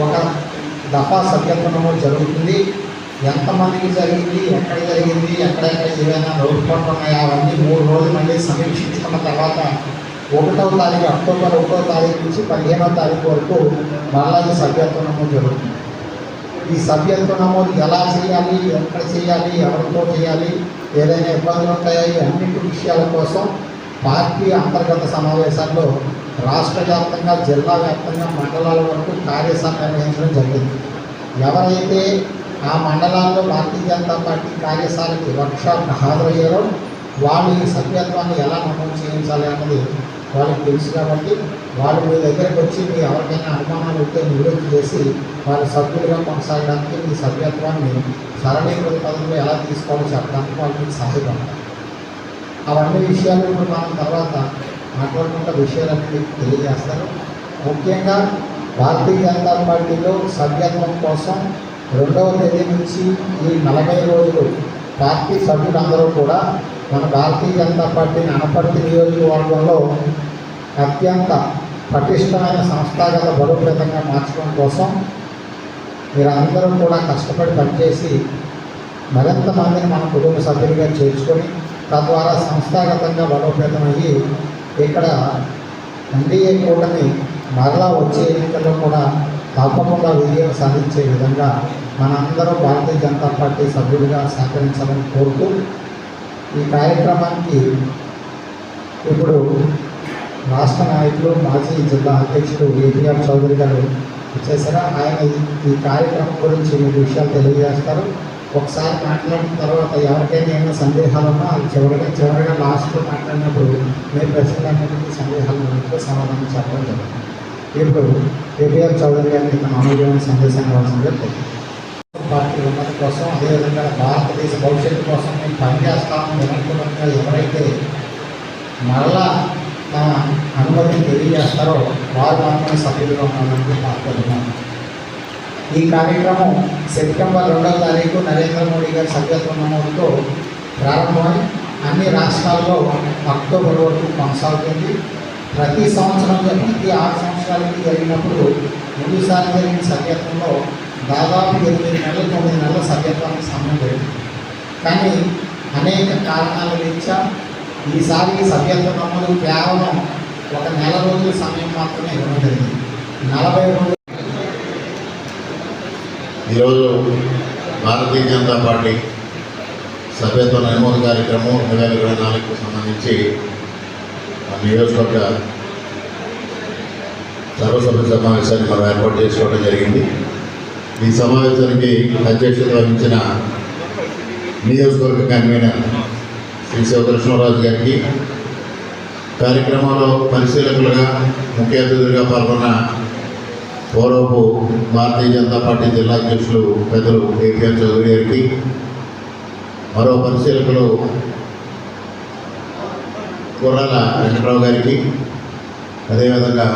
ఒక దఫా సభ్యత్వము జరుగుతుంది. ఎంతమందికి జరిగింది ఎక్కడ జరిగింది ఎక్కడెక్కడ ఏమైనా లోటుపాట్లు ఉన్నాయా. అవన్నీ మూడు రోజులు మళ్ళీ సమీక్షించుకున్న తర్వాత ఒకటవ తారీఖు అక్టోబర్ ఒకటో తారీఖు నుంచి పదిహేనవ తారీఖు వరకు మళ్ళా ఈ సభ్యత్వ నమోదు జరుగుతుంది. ఈ సభ్యత్వ నమోదు ఎలా చేయాలి ఎక్కడ చేయాలి ఎవరితో చేయాలి ఏదైనా ఇబ్బందులు ఉంటాయా అన్నింటి విషయాల కోసం పార్టీ అంతర్గత సమావేశాల్లో రాష్ట్ర వ్యాప్తంగా జిల్లా వ్యాప్తంగా మండలాల వరకు కార్యశాల నిర్వహించడం జరిగింది. ఎవరైతే ఆ మండలాల్లో భారతీయ జనతా పార్టీ కార్యశాలకి వర్క్షాప్కి హాజరయ్యారో వాళ్ళు ఈ సభ్యత్వాన్ని ఎలా నమోదు చేయించాలి అన్నది వాళ్ళకి తెలుసు కాబట్టి వాళ్ళు మీ దగ్గరికి వచ్చి మీ ఎవరికైనా అనుమానాలు ఉంటే నివృత్తి చేసి వారి సభ్యులుగా కొనసాగడానికి మీ సభ్యత్వాన్ని సరళీకృత పద్ధతిలో ఎలా తీసుకోవాలో చెప్పడానికి వాళ్ళు మీకు సహాయపడతారు. అవన్నీ విషయాలు ఇప్పుడు మనం తర్వాత అటువంటి విషయాలన్నీ తెలియజేస్తారు. ముఖ్యంగా భారతీయ జనతా పార్టీలో సభ్యత్వం కోసం రెండవ తేదీ నుంచి ఈ నలభై రోజులు పార్టీ సభ్యులందరూ కూడా మన భారతీయ జనతా పార్టీని అనపర్తి నియోజకవర్గంలో అత్యంత పటిష్టమైన సంస్థాగత బలోపేతంగా మార్చడం కోసం మీరందరూ కూడా కష్టపడి పనిచేసి మరింత మందిని మన కుటుంబ సభ్యులుగా చేర్చుకొని తద్వారా సంస్థాగతంగా బలోపేతమయ్యి ఇక్కడ ఎన్డీఏ కూటమి మరలా వచ్చే ఎన్నికల్లో కూడా తప్పకుండా విజయం సాధించే విధంగా మనందరం భారతీయ జనతా పార్టీ సభ్యులుగా సహకరించాలని కోరుతూ ఈ కార్యక్రమానికి ఇప్పుడు రాష్ట్ర నాయకులు మాజీ జిల్లా అధ్యక్షుడు ఏపీఆర్ చౌదరి గారు వచ్చేసారా. ఆయన ఈ- ఈ కార్యక్రమం గురించి మీకు విషయాలు తెలియజేస్తారు. ఒకసారి మాట్లాడిన తర్వాత ఎవరికైనా ఏమైనా సందేహాలు ఉన్నా అది చివరిగా చివరిగా లాస్ట్లో మాట్లాడినప్పుడు మీ ప్రశ్నలన్నింటికీ సందేహాలు ఉన్నట్టు సమాధానం చెప్పడం జరుగుతుంది ఇప్పుడు కేటీఆర్ చౌదరి గారిని తన అనుభవం సందేశం ఇవ్వడం కోరుతున్నాను. పార్టీ ఉన్నతి కోసం అదేవిధంగా భారతదేశ భవిష్యత్తు కోసం మేము పనిచేస్తామని వినకుండా ఎవరైతే మరలా తమ అనుమతిని తెలియజేస్తారో వారు మాత్రమే సభ్యులుగా ఉన్నారని మాట్లాడుతున్నాను ఈ కార్యక్రమం సెప్టెంబర్ రెండవ తారీఖు నరేంద్ర మోడీ గారి సభ్యత్వ నమోదుతో ప్రారంభమై అన్ని రాష్ట్రాల్లో అక్టోబర్ వరకు కొనసాగుతుంది. ప్రతి సంవత్సరం ప్రతి ఆరు సంవత్సరాలకి జరిగినప్పుడు ముందుసారి జరిగిన సభ్యత్వంలో దాదాపు ఎనిమిది నెలలు తొమ్మిది నెలల సభ్యత్వానికి సమయం జరిగింది కానీ అనేక కారణాల రీత్యా ఈసారి సభ్యత్వ నమోదు కేవలం ఒక నెల రోజుల సమయం మాత్రమే ఇవ్వడం జరిగింది. నలభై రోజులు ఈరోజు భారతీయ జనతా పార్టీ సభ్యత్వ నిర్మూల కార్యక్రమం రెండు వేల ఇరవై నాలుగుకు సంబంధించి మన నియోజకవర్గ సర్వసభ్య సమావేశాన్ని మనం ఏర్పాటు చేసుకోవడం జరిగింది. ఈ సమావేశానికి అధ్యక్షత వహించిన నియోజకవర్గ కన్వీనర్ శ్రీ శివకృష్ణరాజు గారికి కార్యక్రమంలో పరిశీలకులుగా ముఖ్య అతిథులుగా పాల్గొన్న పూర్వపు భారతీయ జనతా పార్టీ జిల్లా అధ్యక్షులు పెద్దలు కేటీఆర్ చౌదరి గారికి మరో పరిశీలకులు కుర్రాల వెంకట్రావు గారికి అదేవిధంగా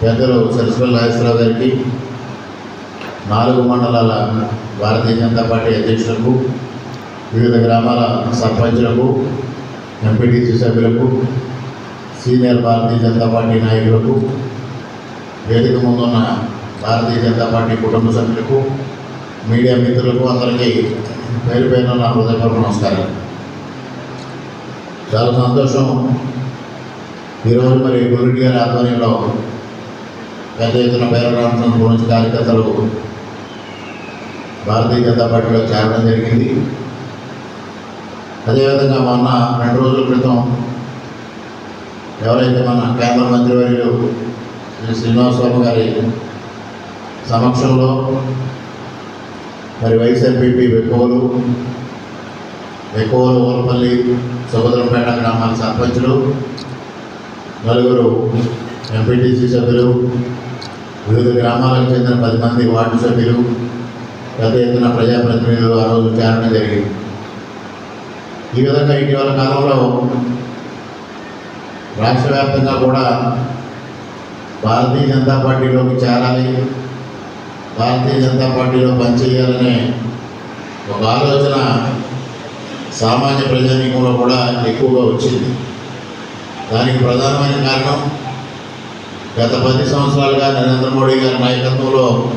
పెద్దలు సరస్వతి నాగేశ్వరరావు గారికి నాలుగు మండలాల భారతీయ జనతా పార్టీ అధ్యక్షులకు వివిధ గ్రామాల సర్పంచులకు ఎంపీటీసీ సభ్యులకు సీనియర్ భారతీయ జనతా పార్టీ నాయకులకు వేదిక ముందున్న భారతీయ జనతా పార్టీ కుటుంబ సభ్యులకు మీడియా మిత్రులకు అందరికీ పేరు పేరున నా హృదయపూర్వక నమస్కారం చాలా సంతోషం. ఈరోజు మరి గురుడి గారి ఆధ్వర్యంలో పెద్ద ఎత్తున పేర గురించి కార్యకర్తలు భారతీయ జనతా పార్టీలో చేరడం జరిగింది. అదేవిధంగా మొన్న రెండు రోజుల క్రితం ఎవరైతే మన కేంద్ర మంత్రివర్యులు శ్రీనివాసరావు గారి సమక్షంలో మరి వైఎస్ఆర్పీపీ వెక్కువలు వెక్కువలు ఊరపల్లి సుభద్రంపేట గ్రామాల సర్పంచులు నలుగురు ఎంపీటీసీ సభ్యులు వివిధ గ్రామాలకు చెందిన పది మంది వార్డు సభ్యులు పెద్ద ఎత్తున ప్రజాప్రతినిధులు ఆ రోజు చేరడం జరిగింది. ఈ విధంగా ఇటీవల కాలంలో రాష్ట్ర వ్యాప్తంగా కూడా భారతీయ జనతా పార్టీలోకి చేరాలి. భారతీయ జనతా పార్టీలో పనిచేయాలనే ఒక ఆలోచన సామాన్య ప్రజానీకంలో కూడా ఎక్కువగా వచ్చింది. దానికి ప్రధానమైన కారణం గత పది సంవత్సరాలుగా నరేంద్ర మోడీ గారి నాయకత్వంలో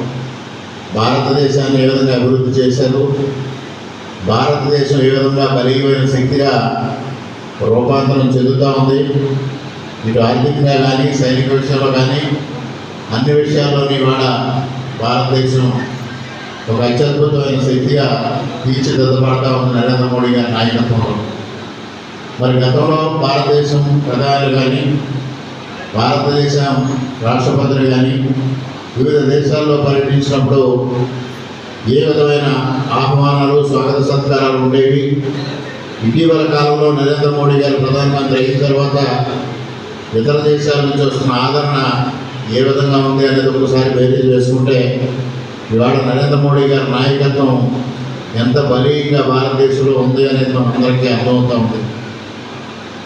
భారతదేశాన్ని ఏ విధంగా అభివృద్ధి చేశారు? భారతదేశం ఏ విధంగా బలీయమైన శక్తిగా రూపాంతరం చెందుతూ ఉంది? ఇటు ఆర్థికంగా కానీ సైనిక విషయంలో కానీ అన్ని విషయాల్లోని ఇవాళ భారతదేశం ఒక అత్యద్భుతమైన శక్తిగా తీర్చిదిద్దబడతా ఉంది నరేంద్ర మోడీ గారి నాయకత్వంలో. మరి గతంలో భారతదేశం ప్రధానులు కానీ భారతదేశం రాష్ట్రపతులు కానీ వివిధ దేశాల్లో పర్యటించినప్పుడు ఏ విధమైన ఆహ్వానాలు స్వాగత సత్కారాలు ఉండేవి? ఇటీవల కాలంలో నరేంద్ర మోడీ గారు ప్రధానమంత్రి అయిన తర్వాత ఇతర దేశాల నుంచి వస్తున్న ఆదరణ ఏ విధంగా ఉంది అనేది ఒకసారి బేరీజ్ వేసుకుంటే ఇవాళ నరేంద్ర మోడీ గారి నాయకత్వం ఎంత బలీయంగా భారతదేశంలో ఉంది అనేది మనందరికీ అర్థమవుతూ ఉంది.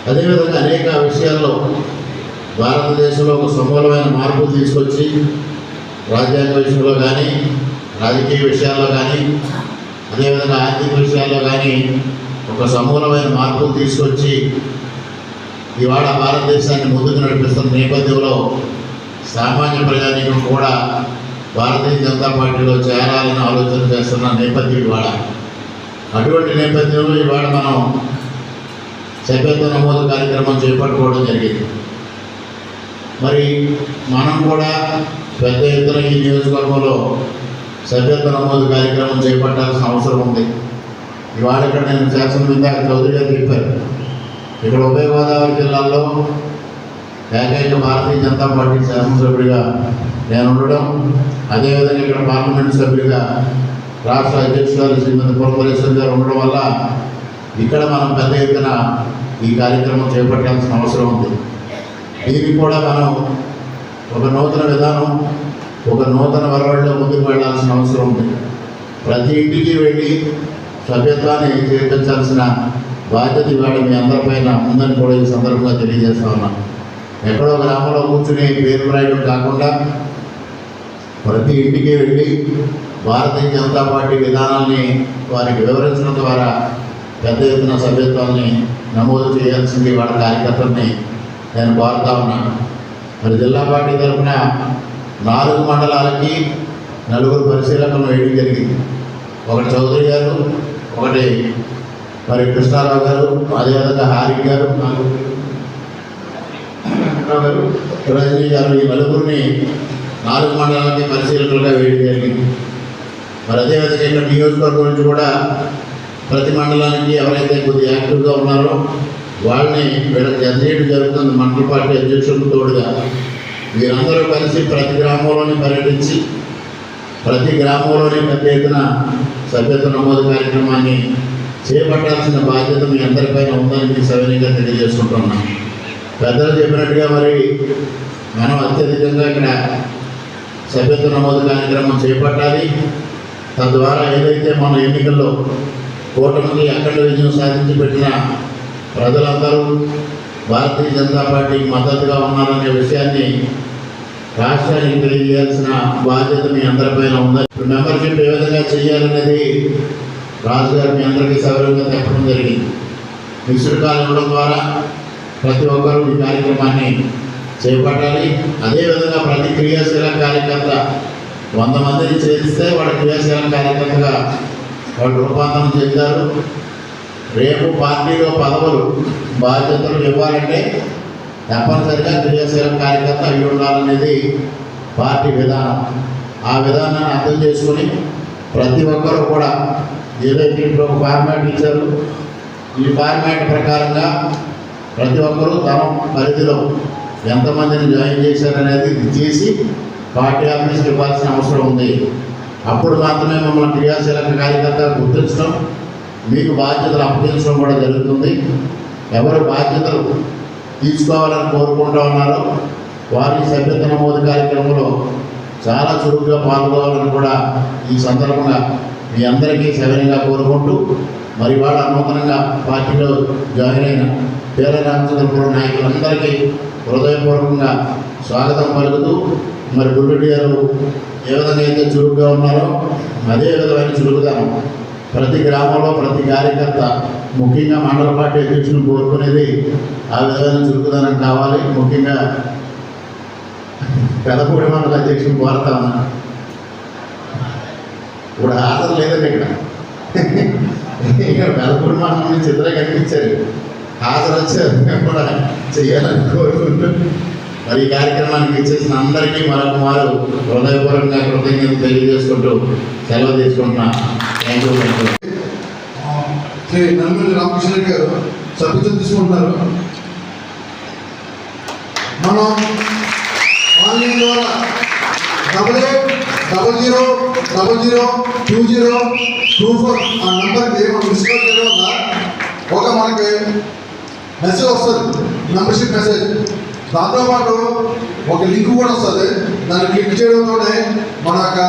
అదేవిధంగా అనేక విషయాల్లో భారతదేశంలో ఒక సమూలమైన మార్పులు తీసుకొచ్చి రాజ్యాంగ విషయంలో కానీ రాజకీయ విషయాల్లో కానీ అదేవిధంగా ఆర్థిక విషయాల్లో కానీ ఒక సమూలమైన మార్పులు తీసుకొచ్చి ఇవాళ భారతదేశాన్ని ముందుకు నడిపిస్తున్న నేపథ్యంలో సామాన్య ప్రజానీకం కూడా భారతీయ జనతా పార్టీలో చేరాలని ఆలోచన చేస్తున్న నేపథ్యం ఇవాళ. అటువంటి నేపథ్యంలో ఇవాళ మనం సభ్యత్వ నమోదు కార్యక్రమం చేపట్టుకోవడం జరిగింది. మరి మనం కూడా పెద్ద ఎత్తున ఈ నియోజకవర్గంలో సభ్యత్వ నమోదు కార్యక్రమం చేపట్టాల్సిన అవసరం ఉంది. ఇవాళ ఇక్కడ నేను శాసనం ఇందాక చౌదరి గారు చెప్పారు. ఇక్కడ ఉభయ గోదావరి జిల్లాలో ఏకైక భారతీయ జనతా పార్టీ శాసనసభ్యుడిగా నేను ఉండడం అదేవిధంగా ఇక్కడ పార్లమెంట్ సభ్యుడిగా రాష్ట్ర అధ్యక్షురాలు శ్రీమతి పురంధరేశ్వర్ గారు ఉండడం వల్ల ఇక్కడ మనం పెద్ద ఎత్తున ఈ కార్యక్రమం చేపట్టాల్సిన అవసరం ఉంది. దీనికి కూడా మనం ఒక నూతన విధానం ఒక నూతన వరవడిలో ముందుకు వెళ్ళాల్సిన అవసరం ఉంది. ప్రతి ఇంటికి వెళ్ళి సభ్యత్వాన్ని చేపించాల్సిన బాధ్యత ఇవాళ మీ అందరిపైన ఉందని కూడా ఈ సందర్భంగా తెలియజేస్తా ఉన్నాను ఎక్కడో గ్రామంలో కూర్చుని పేరు రాయడం కాకుండా ప్రతి ఇంటికి వెళ్ళి భారతీయ జనతా పార్టీ విధానాల్ని వారికి వివరించడం ద్వారా పెద్ద ఎత్తున సభ్యత్వాన్ని నమోదు చేయాల్సింది వాళ్ళ కార్యకర్తల్ని నేను కోరుతా ఉన్నాను మరి జిల్లా పార్టీ తరఫున నాలుగు మండలాలకి నలుగురు పరిశీలకులను వేయడం జరిగింది. ఒకటి చౌదరి గారు ఒకటి మరి కృష్ణారావు గారు అదేవిధంగా హారిక్ గారు నాలుగు గారు రజనీ గారు ఈ నలుగురిని నాలుగు మండలాలకి పరిశీలకులుగా వేయడం జరిగింది. మరి అదేవిధంగా ఇక్కడ నియోజకవర్గం నుంచి కూడా ప్రతి మండలానికి ఎవరైతే కొద్దిగా యాక్టివ్గా ఉన్నారో వాళ్ళని వీళ్ళకి జనరేట్ జరుగుతుంది మండల పార్టీ అధ్యక్షులకు తోడుగా వీరందరూ కలిసి ప్రతి గ్రామంలోని పర్యటించి ప్రతి గ్రామంలోని పెద్ద ఎత్తున సభ్యత్వ నమోదు కార్యక్రమాన్ని చేపట్టాల్సిన బాధ్యత మీ అందరిపైన ఉందని మీ సవినీయంగా తెలియజేసుకుంటున్నాం. పెద్దలు చెప్పినట్టుగా మరి మనం అత్యధికంగా ఇక్కడ సభ్యత్వ నమోదు కార్యక్రమం చేపట్టాలి. తద్వారా ఏదైతే మన ఎన్నికల్లో కూటమికి అఖండ విజయం సాధించి పెట్టిన ప్రజలందరూ భారతీయ జనతా పార్టీకి మద్దతుగా ఉన్నారనే విషయాన్ని రాష్ట్రానికి తెలియజేయాల్సిన బాధ్యత మీ అందరిపైన ఉంది మెంబర్షిప్ ఏ విధంగా చేయాలనేది రాజు మీ అందరికీ సౌకర్యంగా చెప్పడం జరిగింది. మిశ్రుడు ఇవ్వడం ద్వారా ప్రతి ఒక్కరూ ఈ కార్యక్రమాన్ని చేపట్టాలి. అదేవిధంగా ప్రతి క్రియాశీల కార్యకర్త వంద మందిని చేరిస్తే వాళ్ళ క్రియాశీల కార్యకర్తగా వాళ్ళు రూపాంతరం చెందారు. రేపు పార్టీలో పదవులు బాధ్యతలు ఇవ్వాలంటే తప్పనిసరిగా క్రియాశీల కార్యకర్త అయి ఉండాలనేది పార్టీ విధానం. ఆ విధానాన్ని అర్థం చేసుకుని ప్రతి ఒక్కరూ కూడా ఏదైతే ఇప్పుడు ఒక ఫార్మాట్ ఇచ్చారు ఈ ఫార్మాట్ ప్రకారంగా ప్రతి ఒక్కరూ తమ పరిధిలో ఎంతమందిని జాయిన్ చేశారనేది చేసి పార్టీ ఆఫీస్కి ఇవ్వాల్సిన అవసరం ఉంది. అప్పుడు మాత్రమే మమ్మల్ని క్రియాశీలక కార్యకర్త గుర్తించడం మీకు బాధ్యతలు అప్పగించడం కూడా జరుగుతుంది. ఎవరు బాధ్యతలు తీసుకోవాలని కోరుకుంటా ఉన్నారో వారి సభ్యత నమోదు కార్యక్రమంలో చాలా చురుగ్గా పాల్గొవాలని కూడా ఈ సందర్భంగా మీ అందరికీ సవినంగా కోరుకుంటూ మరి వాళ్ళ నూతనంగా పార్టీలో జాయిన్ అయిన పేర రామచంద్రపురం నాయకులందరికీ హృదయపూర్వకంగా స్వాగతం పలుకుతూ మరి గురుడి గారు ఏ విధంగా అయితే చురుగ్గా ఉన్నారో అదే విధమైన చురుకుదనం. ప్రతి గ్రామంలో ప్రతి కార్యకర్త ముఖ్యంగా మండల పార్టీ అధ్యక్షులు కోరుకునేది ఆ విధమైన చురుకుదనం కావాలి. ముఖ్యంగా పెదపూడి మండల అధ్యక్షులు కోరుతా ఉన్నాను ఇప్పుడు హాజరు లేదండి ఇక్కడ. ఇక్కడ పెదపూడి మండలం నుంచి ఇద్దరే కనిపించారు హాజరు వచ్చారు కూడా చేయాలని కోరుకుంటూ మరి ఈ కార్యక్రమానికి ఇచ్చేసిన అందరికీ మరొక వారు హృదయపూర్వకంగా కృతజ్ఞతలు తెలియజేసుకుంటూ సెలవు తీసుకుంటున్నా. థ్యాంక్ యూ శ్రీ నల్లమల్లి రామకృష్ణ గారు సభ్యత్వం తీసుకుంటున్నారు. మనం ఆన్లైన్ ద్వారా double eight double zero double zero two zero two four. ఆ నెంబర్కి మనం మిస్ కాల్ చేయడం వల్ల ఒక మనకి మెసేజ్ వస్తుంది. మెంబర్షిప్ మెసేజ్ దాంతోపాటు ఒక లింక్ కూడా వస్తుంది. దాన్ని క్లిక్ చేయడంతోనే మన యొక్క